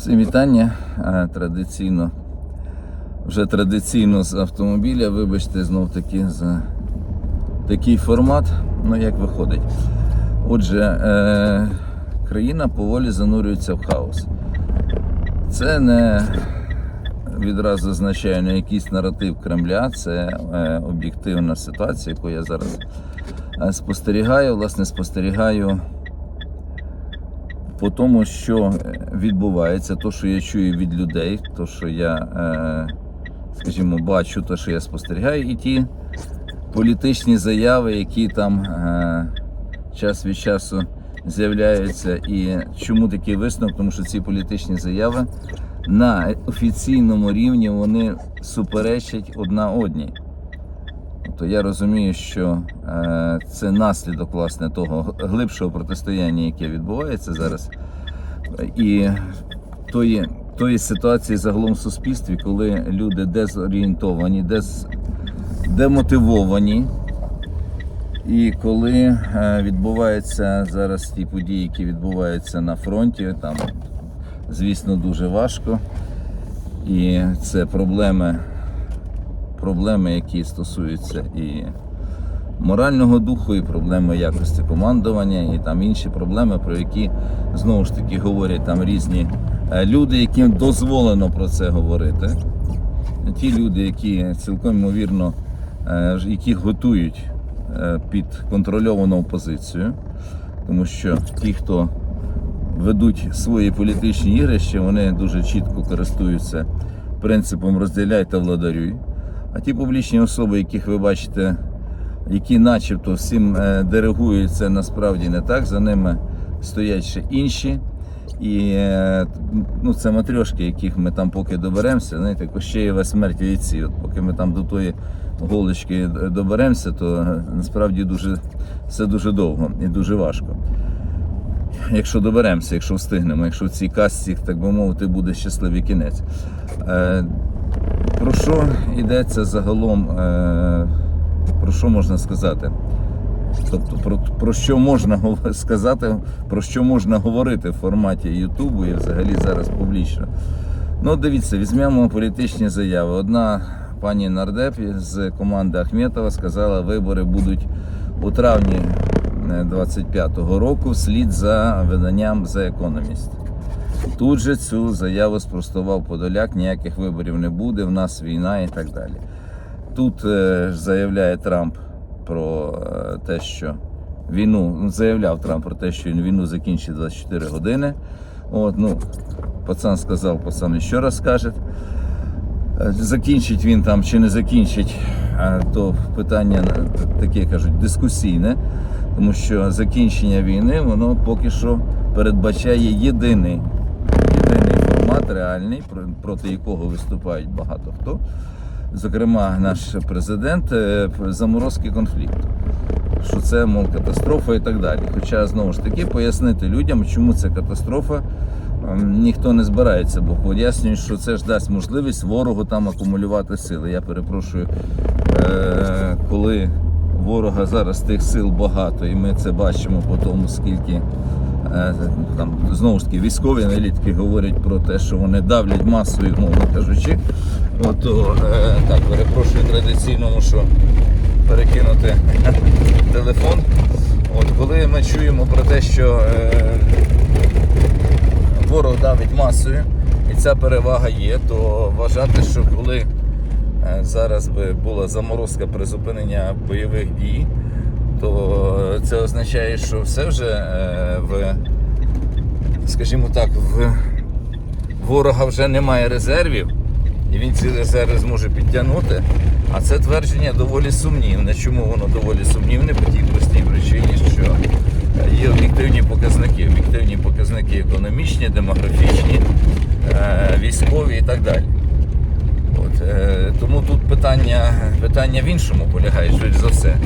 Це вітання е, традиційно, вже традиційно з автомобіля, вибачте, знов таки за такий формат, ну як виходить. Отже, е, країна поволі занурюється в хаос. Це не відразу означає не якийсь наратив Кремля, це е, об'єктивна ситуація, яку я зараз е, спостерігаю. Власне, спостерігаю по тому, що е, відбувається, то, що я чую від людей, то, що я, е, скажімо, бачу, то, що я спостерігаю, і ті політичні заяви, які там е, час від часу з'являються. І чому такий висновок? Тому що ці політичні заяви на офіційному рівні вони суперечать одна одній. Тобто я розумію, що е, це наслідок власне того глибшого протистояння, яке відбувається зараз, і тої, тої ситуації загалом в суспільстві, коли люди дезорієнтовані, дез, демотивовані. І коли е, відбуваються зараз ті події, які відбуваються на фронті, там, звісно, дуже важко. І це проблеми проблеми, які стосуються і морального духу, і проблеми якості командування, і там інші проблеми, про які знову ж таки говорять там різні е, люди, яким дозволено про це говорити. Ті люди, які цілком ймовірно, е, які готують е, під контрольовану опозицію, тому що ті, хто ведуть свої політичні ігрища, вони дуже чітко користуються принципом розділяй та владарюй. А ті публічні особи, яких ви бачите, які начебто всім е, диригують, це насправді не так. За ними стоять ще інші. І е, ну, це матрьошки, яких ми там поки доберемося. Знаєте, Кощеєва смерть яйці. От поки ми там до тої голочки доберемося, то е, насправді дуже, все дуже довго і дуже важко. Якщо доберемося, якщо встигнемо, якщо в цій касці, так би мовити, буде щасливий кінець. Е, про що йдеться загалом? Е, про що можна сказати? Тобто про, про що можна сказати, про що можна говорити в форматі Ютубу і взагалі зараз публічно. Ну, дивіться, візьмемо політичні заяви. Одна пані нардеп з команди Ахметова сказала, вибори будуть у травні 25-го року вслід за виданням The Economist. Тут же цю заяву спростував Подоляк, ніяких виборів не буде, в нас війна і так далі. Тут е, заявляє Трамп про е, те, що війну, ну, заявляв Трамп про те, що він війну закінчить 24 години. От, ну, пацан сказав, пацан ще раз скаже. Е, Закінчить він там чи не закінчить, то питання таке кажуть дискусійне, тому що закінчення війни воно поки що передбачає єдиний формат реальний, проти якого виступають багато хто. Зокрема, наш президент е, заморозки конфлікту. Що це, мов, катастрофа і так далі. Хоча знову ж таки пояснити людям, чому це катастрофа, ем, ніхто не збирається, бо пояснюють, що це ж дасть можливість ворогу там акумулювати сили. Я перепрошую, е, коли ворога зараз тих сил багато, і ми це бачимо по тому, скільки там знову ж таки військові аналітики говорять про те, що вони давлять масою, мовно кажучи. От, о, е, так, перепрошую традиційному, що перекинути телефон. От коли ми чуємо про те, що е, ворог давить масою, і ця перевага є, то вважати, що коли е, зараз би була заморозка призупинення бойових дій, то це означає, що все вже е, в, скажімо так, в ворога вже немає резервів, і він ці резерви зможе підтягнути. А це твердження доволі сумнівне. Чому воно доволі сумнівне? По тій простій причині, що є об'єктивні показники, об'єктивні показники економічні, демографічні, е, військові і так далі. Е, тому тут питання, питання в іншому полягає, швидше за все.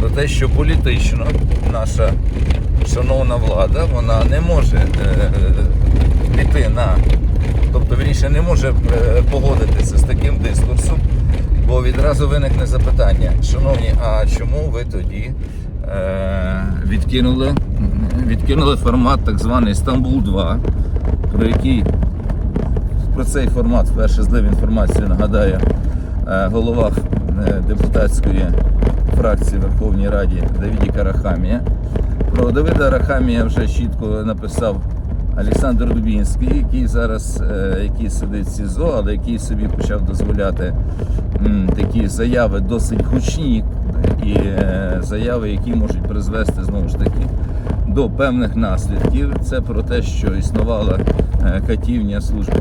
Про те, що політично наша шановна влада вона не може е, піти на, тобто вірніше не може е, погодитися з таким дискурсом, бо відразу виникне запитання, шановні, а чому ви тоді відкинули, відкинули формат так званий Стамбул 2, про який про цей формат вперше злив інформацію, нагадаю, е, голова е, депутатської фракції Верховній Раді Давіді Карахамія. Про Давида Рахамія вже чітко написав Олександр Дубінський, який зараз е, який сидить в СІЗО, але який собі почав дозволяти такі заяви досить гучні і заяви, які можуть призвести знову ж таки до певних наслідків. Це про те, що існувала е, катівня служби.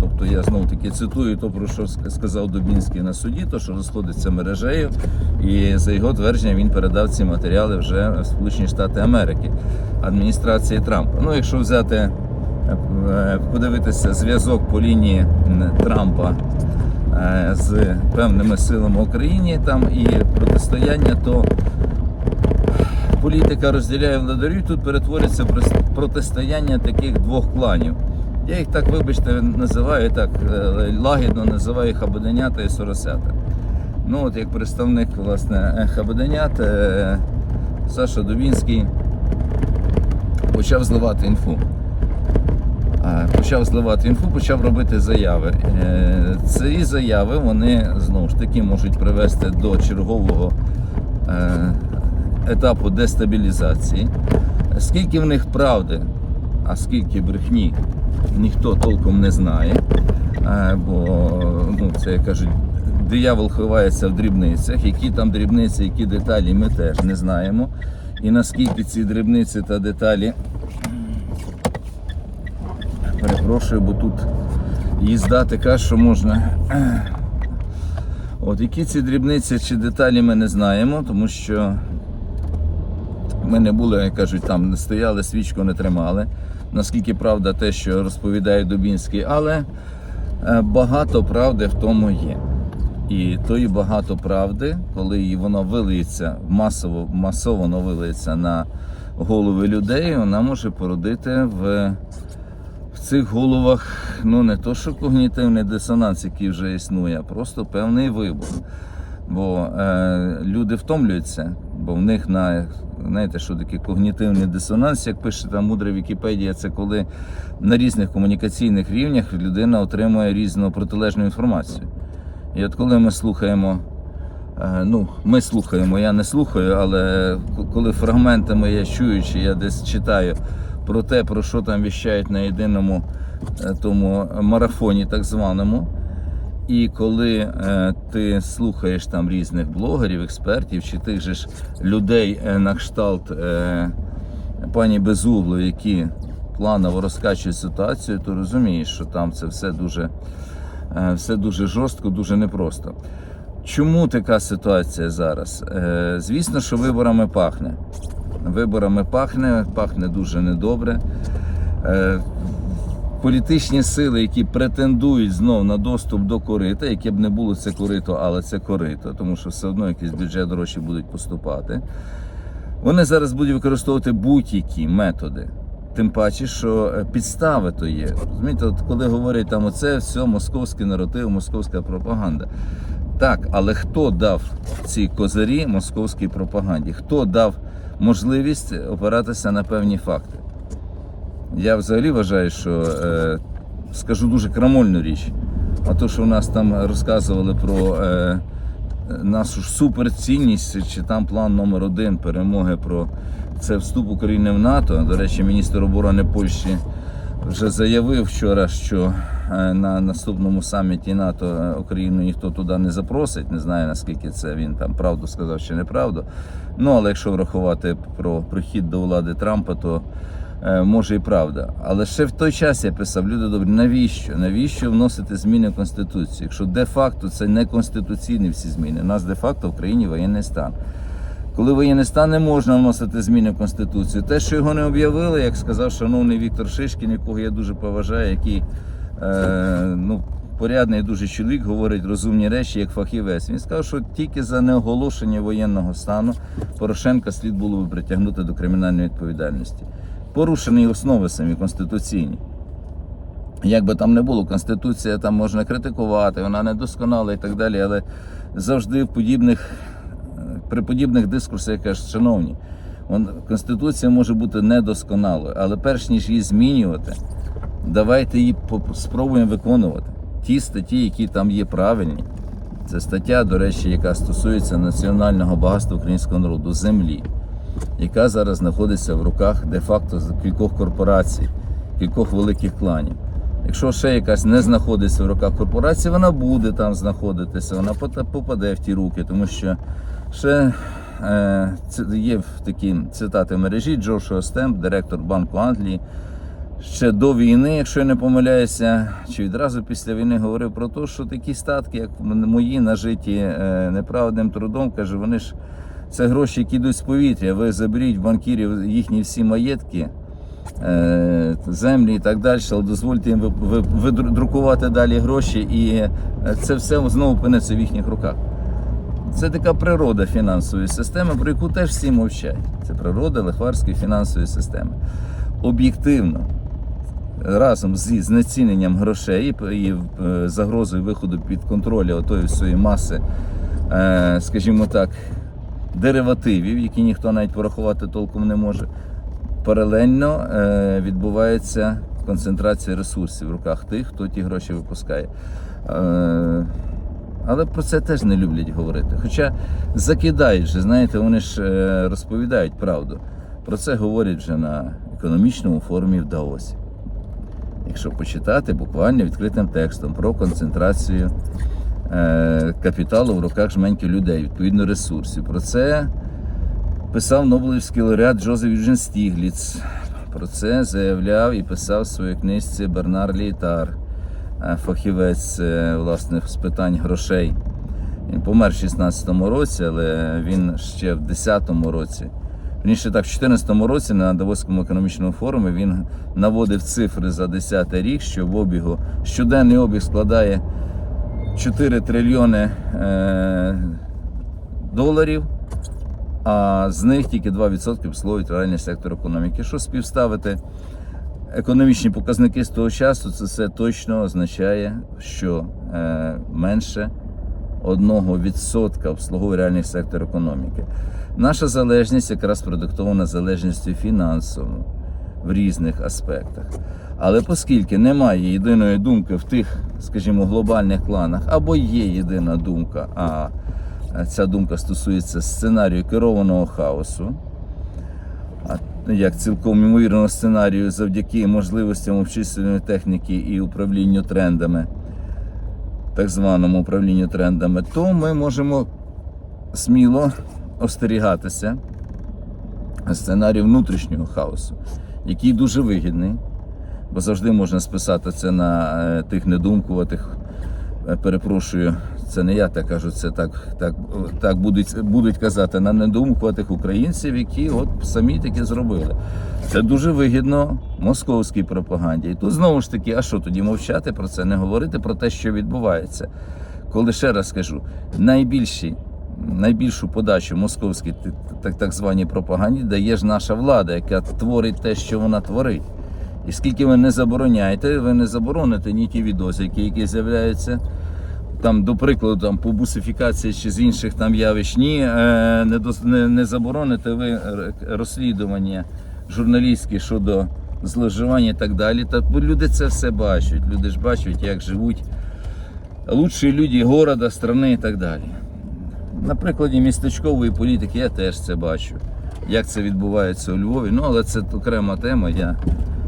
Тобто, я знову таки цитую то, про що сказав Дубінський на суді, то що розходиться мережею, і за його твердженням він передав ці матеріали вже в Сполучені Штати Америки адміністрації Трампа. Ну, якщо взяти е, подивитися зв'язок по лінії Трампа е, з певними силами в Україні там і протистояння, то політика розділяє владарів, тут перетворюється в протистояння таких двох кланів. Я їх так, вибачте, називаю так е, лагідно називаю хабаденята і соросята. Ну, от як представник власне е, хабаденят, е, Саша Дубінський почав зливати інфу. Почав зливати інфу, почав робити заяви. Ці заяви вони знову ж таки можуть привести до чергового етапу дестабілізації. Скільки в них правди, а скільки брехні, ніхто толком не знає. Е, Бо ну, це як кажуть, диявол ховається в дрібницях. Які там дрібниці, які деталі, ми теж не знаємо. І наскільки ці дрібниці та деталі Перепрошую, бо тут їзда така, що можна. От які ці дрібниці чи деталі ми не знаємо, тому що ми не були, як кажуть, там не стояли, свічку не тримали. Наскільки правда те, що розповідає Дубінський, але е, багато правди в тому є. І тої багато правди, коли воно вилиється масово, масово вилиється на голови людей, вона може породити в в цих головах ну не то, що когнітивний дисонанс, який вже існує, а просто певний вибух. Бо е, люди втомлюються, бо в них на знаєте, що таке когнітивний дисонанс, як пише там мудра Вікіпедія, це коли на різних комунікаційних рівнях людина отримує різну протилежну інформацію. І от коли ми слухаємо, е, ну, ми слухаємо, я не слухаю, але коли фрагментами я чую, чи я десь читаю про те, про що там віщають на єдиному е, тому марафоні, так званому. І коли е, ти слухаєш там різних блогерів, експертів чи тих же ж людей е, на кшталт е, пані Безугло, які планово розкачують ситуацію, то розумієш, що там це все дуже, е, все дуже жорстко, дуже непросто. Чому така ситуація зараз? Е, звісно, що виборами пахне. Виборами пахне, пахне дуже недобре. Е, політичні сили, які претендують знов на доступ до корита, яке б не було це корито, але це корито, тому що все одно якийсь бюджет гроші будуть поступати. Вони зараз будуть використовувати будь-які методи. Тим паче, що е, підстави то є. Розумієте, от коли говорять там оце все московський наратив, московська пропаганда. Так, але хто дав ці козирі московській пропаганді? Хто дав можливість опиратися на певні факти? Я взагалі вважаю, що е, скажу дуже крамольну річ. А то, що в нас там розказували про е, нашу суперцінність, чи там план номер один перемоги про це вступ України в НАТО. До речі, міністр оборони Польщі вже заявив вчора, що е, на наступному саміті НАТО Україну ніхто туди не запросить. Не знаю наскільки це він там правду сказав чи неправду. Ну але якщо врахувати про прихід до влади Трампа, то може і правда. Але ще в той час я писав, люди добрі, навіщо? Навіщо вносити зміни в Конституцію? Якщо де-факто це не конституційні всі зміни. У нас де-факто в країні воєнний стан. Коли воєнний стан не можна вносити зміни в Конституцію. Те, що його не об'явили, як сказав шановний Віктор Шишкін, якого я дуже поважаю, який е, ну, порядний дуже чоловік, говорить розумні речі як фахівець. Він сказав, що тільки за неоголошення воєнного стану Порошенка слід було би притягнути до кримінальної відповідальності. Порушені основи самі конституційні. Як би там не було, Конституція там можна критикувати, вона недосконала і так далі, але завжди в подібних, при подібних дискурсах кажуть, шановні, вон- Конституція може бути недосконалою, але перш ніж її змінювати, давайте її спробуємо виконувати. Ті статті, які там є правильні. Це стаття, до речі, яка стосується національного багатства українського народу землі, яка зараз знаходиться в руках де-факто кількох корпорацій, кількох великих кланів. Якщо ще якась не знаходиться в руках корпорації, вона буде там знаходитися, вона попаде в ті руки, тому що ще е, є такі цитати в мережі Джошуа Стемп, директор Банку Англії. Ще до війни, якщо я не помиляюся, чи відразу після війни говорив про те, що такі статки, як мої, нажиті е, неправедним трудом, каже, вони ж це гроші, які йдуть з повітря. Ви заберіть в банкірів їхні всі маєтки, е, землі і так далі, але дозвольте їм ви- ви- видрукувати далі гроші, і е, це все знову опиниться в їхніх руках. Це така природа фінансової системи, про яку теж всі мовчать. Це природа лихварської фінансової системи. Об'єктивно, разом зі знеціненням грошей і е, загрозою виходу під контроль отої всієї маси, скажімо так, деривативів, які ніхто навіть порахувати толком не може, паралельно е, відбувається концентрація ресурсів в руках тих, хто ті гроші випускає. Е, але про це теж не люблять говорити. Хоча закидають же, знаєте, вони ж е, розповідають правду. Про це говорять вже на економічному форумі в Даосі. Якщо почитати буквально відкритим текстом про концентрацію капіталу в руках жменьки людей, відповідно ресурсів. Про це писав Нобелівський лауреат Джозеф Юджин Стігліц. Про це заявляв і писав в своїй книжці Бернар Лійтар, е, фахівець е, власне з питань грошей. Він помер в 16-му році, але він ще в 10-му році. Вірніше так, в 2014 році на Давоському економічному форумі він наводив цифри за 10 рік, що в обігу щоденний обіг складає 4 трильйони е, доларів, а з них тільки 2% обслуговують реальний сектор економіки. Що співставити економічні показники з того часу, це все точно означає, що е, менше 1% обслуговує реальний сектор економіки. Наша залежність якраз продиктована залежністю фінансовою в різних аспектах. Але оскільки немає єдиної думки в тих, скажімо, глобальних планах, або є єдина думка, а ця думка стосується сценарію керованого хаосу, як цілком ймовірного сценарію завдяки можливостям обчислювальної техніки і управлінню трендами, так званому управлінню трендами, то ми можемо сміло остерігатися сценарію внутрішнього хаосу, який дуже вигідний, бо завжди можна списати це на е, тих недумкуватих. е, Перепрошую, це не я так кажу, це так, так, так будуть, будуть казати на недумкуватих українців, які от самі таке зробили. Це дуже вигідно московській пропаганді. І тут знову ж таки, а що тоді мовчати про це, не говорити про те, що відбувається. Коли ще раз скажу, найбільші найбільшу подачу московській так, так званій пропаганді дає ж наша влада, яка творить те, що вона творить. І скільки ви не забороняєте, ви не забороните ні ті відосики, які з'являються. Там, до прикладу, там по бусифікації чи з інших там явищ, ні, е, не, не, не забороните ви розслідування журналістські щодо зловживання і так далі. Та люди це все бачать. Люди ж бачать, як живуть лучші люди города, страни і так далі. На прикладі містечкової політики я теж це бачу, як це відбувається у Львові. Ну, але це окрема тема. Я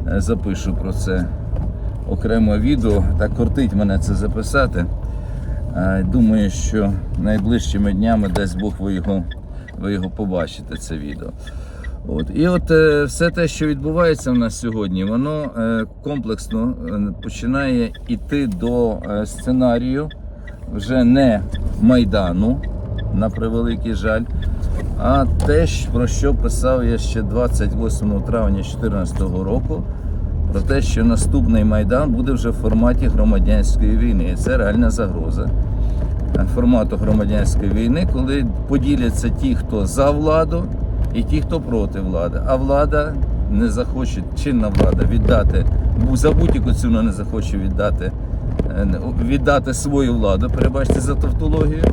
е, запишу про це окреме відео. Так кортить мене це записати. Е, Думаю, що найближчими днями десь Бог ви його, ви його побачите, це відео. От. І от е, все те, що відбувається в нас сьогодні, воно комплексно починає йти до сценарію вже не Майдану, на превеликий жаль, а те, про що писав я ще 28 травня 2014 року, про те, що наступний Майдан буде вже в форматі громадянської війни. І це реальна загроза формату громадянської війни, коли поділяться ті, хто за владу, і ті, хто проти влади. А влада не захоче, чинна влада віддати, за будь-яку ціну не захоче віддати, е, віддати свою владу, перебачте за тавтологію,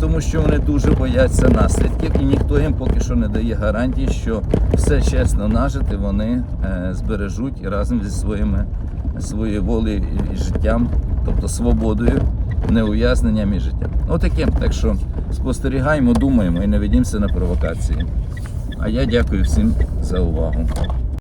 тому що вони дуже бояться наслідків, і ніхто їм поки що не дає гарантії, що все чесно нажити вони е, збережуть разом зі своїми своєю волею і життям, тобто свободою, неув'язненням і життям. Отаке. Так що спостерігаємо, думаємо і не ведімося на провокації. А я дякую всім за увагу.